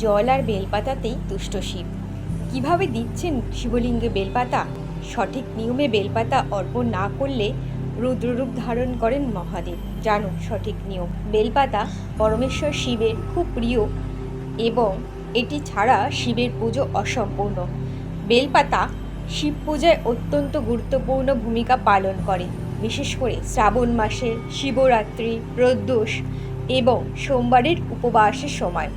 জল আর বেলপাতাতেই তুষ্ট শিব। কীভাবে দিচ্ছেন শিবলিঙ্গে বেলপাতা? সঠিক নিয়মে বেলপাতা অর্পণ না করলে রুদ্ররূপ ধারণ করেন মহাদেব। জানুন সঠিক নিয়ম। বেলপাতা পরমেশ্বর শিবের খুব প্রিয় এবং এটি ছাড়া শিবের পুজো অসম্পূর্ণ। বেলপাতা শিব পূজায় অত্যন্ত গুরুত্বপূর্ণ ভূমিকা পালন করে। বিশেষ করে শ্রাবণ মাসে শিবরাত্রি প্রদোষ এবং সোমবারের উপবাসের সময়।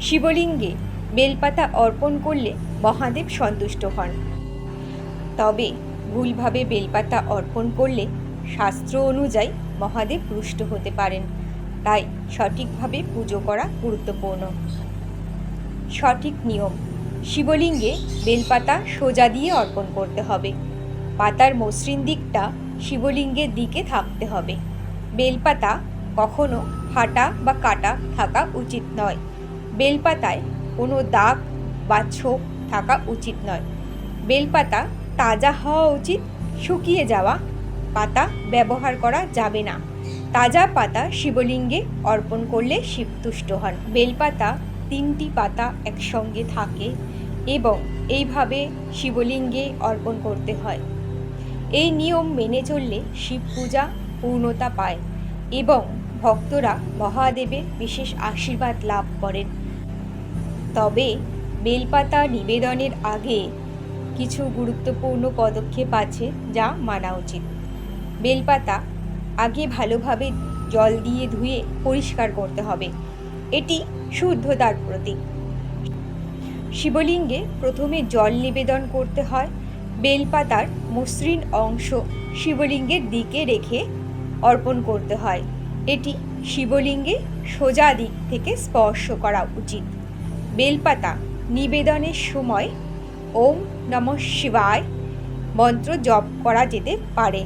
শিবলিঙ্গে বেলপাতা অর্পণ করলে মহাদেব সন্তুষ্ট হন। তবে ভুলভাবে বেলপাতা অর্পণ করলে শাস্ত্র অনুযায়ী মহাদেব রুষ্ট হতে পারেন। তাই সঠিকভাবে পুজো করা গুরুত্বপূর্ণ। সঠিক নিয়ম, শিবলিঙ্গে বেলপাতা সোজা দিয়ে অর্পণ করতে হবে। পাতার মসৃণ দিকটা শিবলিঙ্গের দিকে থাকতে হবে। বেলপাতা কখনো ফাটা বা কাটা থাকা উচিত নয়। বেলপাতায় কোনো দাগ বা ছোপ থাকা উচিত নয়। বেলপাতা তাজা হওয়া উচিত, শুকিয়ে যাওয়া পাতা ব্যবহার করা যাবে না। তাজা পাতা শিবলিঙ্গে অর্পণ করলে শিব তুষ্ট হন। বেলপাতা তিনটি পাতা একসঙ্গে থাকে এবং এইভাবে শিবলিঙ্গে অর্পণ করতে হয়। এই নিয়ম মেনে চললে শিব পূজা পূর্ণতা পায় এবং ভক্তরা মহাদেবের বিশেষ আশীর্বাদ লাভ করেন। তবে বেলপাতা নিবেদনের আগে কিছু গুরুত্বপূর্ণ পদক্ষেপ আছে যা মানা উচিত। বেলপাতা আগে ভালোভাবে জল দিয়ে ধুয়ে পরিষ্কার করতে হবে। এটি শুদ্ধতার প্রতীক। শিবলিঙ্গে প্রথমে জল নিবেদন করতে হয়। বেলপাতার মসৃণ অংশ শিবলিঙ্গের দিকে রেখে অর্পণ করতে হয়। এটি শিবলিঙ্গে সোজা দিক থেকে স্পর্শ করা উচিত। বেলপাতা নিবেদনের সময় ওম নমঃ শিবায় মন্ত্র জপ করা যেতে পারে।